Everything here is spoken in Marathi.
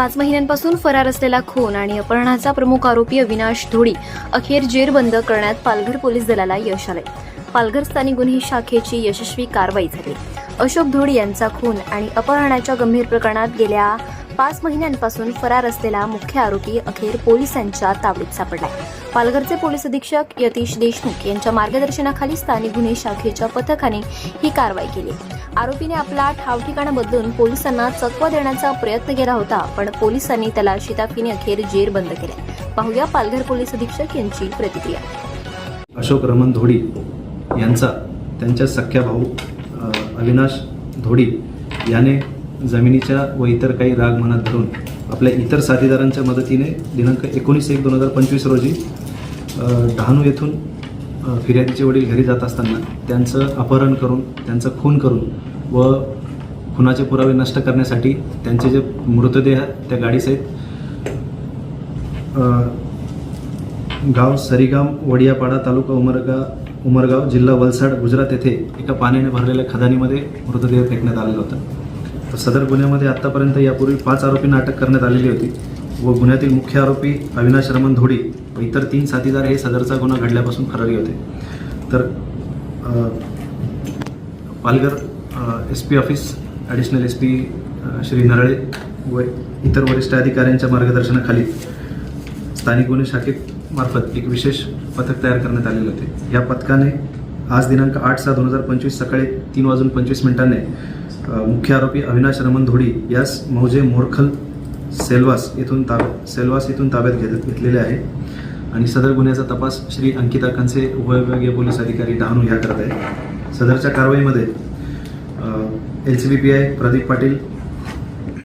पाच महिन्यांपासून फरार असलेला खून आणि अपहरणाचा प्रमुख आरोपी अविनाश धोडी अखेर जेरबंद करण्यात पालघर पोलीस दलाला यश आले पालघर स्थानिक गुन्हे शाखेची यशस्वी कारवाई झाली. अशोक धोडी यांचा खून आणि अपहरणाच्या गंभीर प्रकरणात गेल्या पाच महिन्यांपासून फरार असलेला मुख्य आरोपी अखेर पोलिसांच्या तावडीत सापडलाय. पालघरचे पोलीस अधीक्षक यतीश देशमुख यांच्या मार्गदर्शनाखाली स्थानिक गुन्हे शाखेच्या पथकाने ही कारवाई केली. आरोपीने आपला ठाव ठिकाणा बदलून पोलिसांना चकवा देण्याचा प्रयत्न केला होता पण पोलिसांनी त्याला शिताफीने अखेर जेर बंद केले पाहूया पालघर पोलीस अधीक्षक यांची प्रतिक्रिया. अशोक रमन धोडी यांचा त्यांच्या सख्या भाऊ अविनाश धोडी याने जमिनीच्या व इतर काही राग मनात धरून आपल्या इतर साथीदारांच्या मदतीने दिनांक एकोणीस एक दोन हजार पंचवीस रोजी डहाणू येथून फिर्यादीचे वडील घरी जात असताना त्यांचं अपहरण करून त्यांचं खून करून व खुनाचे पुरावे नष्ट करण्यासाठी त्यांचे जे मृतदेह त्या गाडीसहित गाव सरीगाम वडियापाडा तालुका उमरगा उमरगाव जिल्हा वलसाड गुजरात येथे एका पाण्याने भरलेल्या खदानीमध्ये मृतदेह फेकण्यात आलेला होता. तर सदर गुन्ह्यामध्ये आत्तापर्यंत यापूर्वी पाच आरोपींना अटक करण्यात आलेली होती व गुन्ह्यातील मुख्य आरोपी अविनाश रमण धोडी व इतर तीन साथीदार हे सदरचा गुन्हा घडल्यापासून फरारी होते. तर Palghar S P office additional S P Shri Narale व इतर वरिष्ठ अधिकाऱ्यांच्या मार्गदर्शनाखाली स्थानिक गुन्हे शाखेमार्फत एक विशेष पथक तयार करण्यात आलेले होते. या पथकाने आज दिनांक आठ सहा दोन हजार पंचवीस सकाळी तीन वाजून पंचवीस मिनिटांनी मुख्य आरोपी अविनाश रमण धोडी यास मौजे मोरखल सेल्वास येथून ताब्यात सेल्वास येथून ताब्यात घेत घेतलेले आहे. आणि सदर गुन्ह्याचा तपास श्री अंकिता कंसे उपविभागीय पोलीस अधिकारी डहाणू ह्या करत आहे सदरच्या कारवाईमध्ये L C B P I Pradeep Patil